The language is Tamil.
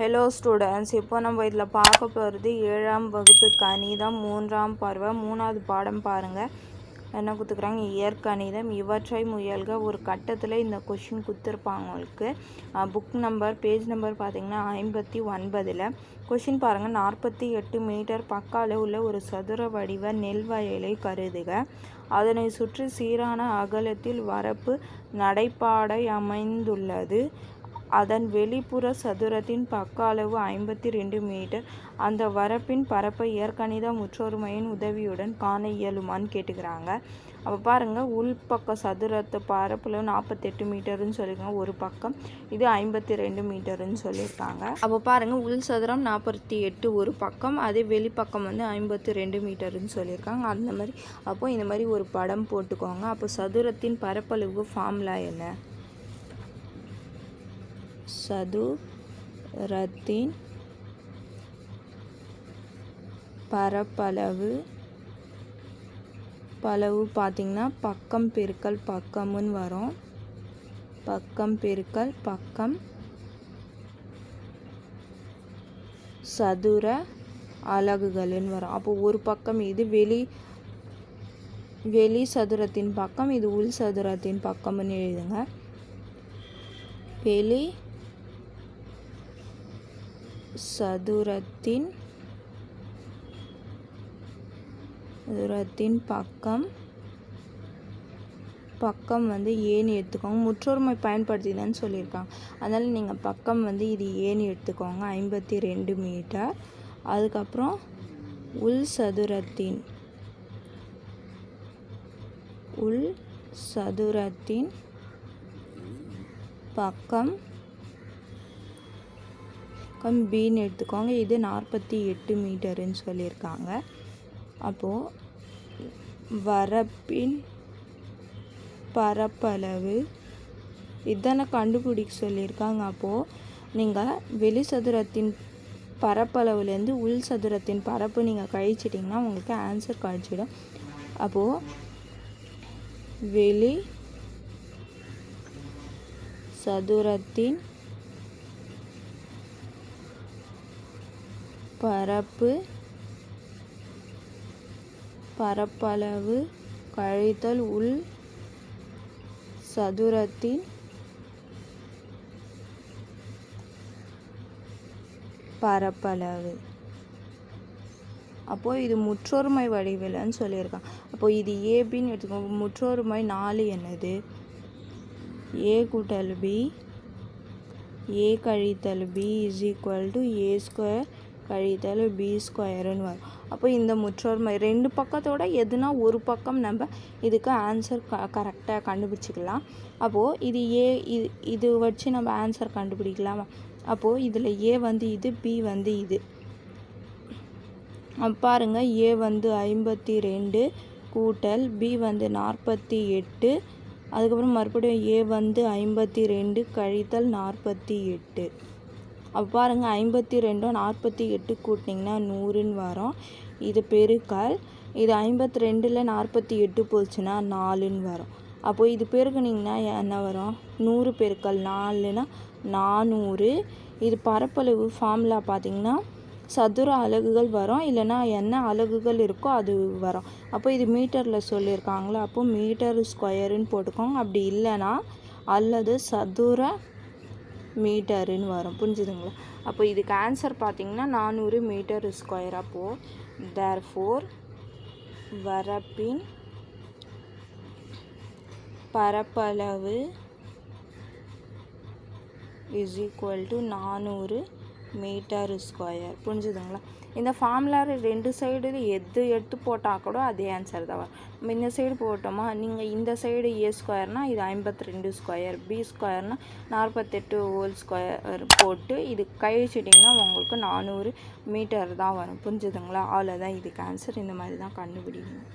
ஹலோ ஸ்டூடெண்ட்ஸ் இப்போ நம்ம இதில் பார்க்க போகிறது ஏழாம் வகுப்பு கணிதம் மூன்றாம் பருவம் மூணாவது பாடம் பாருங்கள் என்ன கொடுத்துக்குறாங்க இயற்கணிதம். இவற்றை முயல்க. ஒரு கட்டத்தில் இந்த கொஷின் கொடுத்துருப்பாங்க உங்களுக்கு. புக் நம்பர் பேஜ் நம்பர் பார்த்தீங்கன்னா ஐம்பத்தி ஒன்பதில். கொஷின் பாருங்கள் நாற்பத்தி எட்டு மீட்டர் பக்க உள்ள ஒரு சதுர வடிவ நெல் வயலை கருதுக. அதனை சுற்றி சீரான அகலத்தில் வரப்பு நடைபாடை அமைந்துள்ளது. அதன் வெளிப்புற சதுரத்தின் பக்க அளவு ஐம்பத்தி ரெண்டு மீட்டர். அந்த வரப்பின் பரப்பை இயற்கணித முற்றொருமையின் உதவியுடன் காண இயலுமான்னு கேட்டுக்கிறாங்க. அப்போ பாருங்கள் உள்பக்க சதுரத்தை பரப்பில் நாற்பத்தெட்டு மீட்டர்னு சொல்லியிருக்காங்க ஒரு பக்கம் இது ஐம்பத்தி ரெண்டு மீட்டர்னு சொல்லியிருக்காங்க அப்போ பாருங்கள் உள் சதுரம் நாற்பத்தி எட்டு ஒரு பக்கம் அதே வெளிப்பக்கம் வந்து ஐம்பத்தி ரெண்டு மீட்டர்னு சொல்லியிருக்காங்க அந்த மாதிரி அப்போது இந்த மாதிரி ஒரு படம் போட்டுக்கோங்க. அப்போ சதுரத்தின் பரப்பளவு ஃபார்முலா என்ன? சது ரத்தின் பரப்பளவு பளவு பார்த்திங்கன்னா பக்கம் பெருக்கல் பக்கம்னு வரும். பக்கம் பெருக்கல் பக்கம் சதுர அலகுகள்னு வரும். அப்போ ஒரு பக்கம் இது வெளி வெளி சதுரத்தின் பக்கம் இது உள் சதுரத்தின் பக்கம்னு எழுதுங்க. வெளி சதுரத்தின் சதுரத்தின் பக்கம். பக்கம் வந்து ஏன்னு எடுத்துக்கோங்க. முற்றொருமை பயன்படுத்திதான்னு சொல்லியிருக்காங்க. அதனால் நீங்கள் பக்கம் வந்து இது ஏன்னு எடுத்துக்கோங்க. ஐம்பத்தி ரெண்டு மீட்டர். அதுக்கப்புறம் உள் சதுரத்தின் உள் சதுரத்தின் பக்கம். பின்னு எடுத்துக்கோங்க. இது நாற்பத்தி எட்டு மீட்டருன்னு சொல்லியிருக்காங்க. அப்போது வரப்பின் பரப்பளவு இதானே கண்டுபிடிக்க சொல்லியிருக்காங்க. அப்போது நீங்கள் வெளி சதுரத்தின் பரப்பளவுலேருந்து உள் சதுரத்தின் பரப்பு நீங்கள் கழிச்சிட்டிங்கன்னா உங்களுக்கு ஆன்சர் கழிச்சிடும். அப்போது வெளி சதுரத்தின் பரப்பு பரப்பளவு கழித்தல் உள் சதுரத்தின் பரப்பளவு. அப்போது இது முற்றொருமை வடிவில்னு சொல்லியிருக்காங்க அப்போது இது ஏபின்னு எடுத்துக்கோங்க முற்றொருமை நாலு என்னது? ஏ கூட்டல் பி ஏ கழித்தல் B is equal to A square கழித்தல் பி ஸ்கொயருன்னு வரும். அப்போ இந்த முற்றொருமை ரெண்டு பக்கத்தோட எதுனா ஒரு பக்கம் நம்ம இதுக்கு ஆன்சர் க கரெக்டாக கண்டுபிடிச்சிக்கலாம். அப்போது இது ஏ இது இது வச்சு நம்ம ஆன்சர் கண்டுபிடிக்கலாமா. அப்போது இதில் ஏ வந்து இது பி வந்து இது. பாருங்கள் ஏ வந்து ஐம்பத்தி ரெண்டு கூட்டல் பி வந்து நாற்பத்தி எட்டு. அதுக்கப்புறம் மறுபடியும் ஏ வந்து ஐம்பத்தி ரெண்டு கழித்தல் நாற்பத்தி எட்டு. அப்போ பாருங்கள் ஐம்பத்தி ரெண்டும் நாற்பத்தி எட்டு கூட்டிங்கன்னா நூறுன்னு வரும். இது பெருக்கல். இது ஐம்பத்தி ரெண்டில் நாற்பத்தி எட்டு போச்சுன்னா நாலுன்னு வரும். அப்போது இது பெருக்குனிங்கன்னா என்ன வரும்? நூறு பெருக்கல். நாலுனா நானூறு. இது பரப்பளவு ஃபார்முலா பார்த்திங்கன்னா சதுர அலகுகள் வரும். இல்லைனா என்ன அலகுகள் இருக்கோ அது வரும். அப்போ இது மீட்டரில் சொல்லியிருக்காங்களா அப்போ மீட்டர் ஸ்கொயருன்னு போட்டுக்கோங்க. அப்படி இல்லைன்னா அல்லது சதுர மீட்டருன்னு வரும். புரிஞ்சுதுங்களா? அப்போ இதுக்கு ஆன்சர் பார்த்தீங்கன்னா நானூறு மீட்டர் ஸ்கொயர் அப்போது தேர் ஃபோர் வரப்பின் பரப்பளவு இஸ் ஈக்குவல் டு நானூறு மீட்டர் ஸ்கொயர். புரிஞ்சுதுங்களா? இந்த ஃபார்முலாவில் ரெண்டு சைடு எது எடுத்து போட்டால் கூட அதே ஆன்சர் தான் வரும். நம்ம இந்த சைடு போட்டோமா? நீங்கள் இந்த சைடு ஏ ஸ்கொயர்னால் இது ஐம்பத்தி ரெண்டு ஸ்கொயர் பி ஸ்கொயர்னால் நாற்பத்தெட்டு ஹோல் ஸ்கொயர் போட்டு இது கழிச்சிட்டிங்கன்னா உங்களுக்கு நானூறு மீட்டர் தான் வரும். புரிஞ்சுதுங்களா? அவ்வளோதான் இதுக்கு ஆன்சர் இந்த மாதிரி தான் கண்டுபிடிக்கணும்.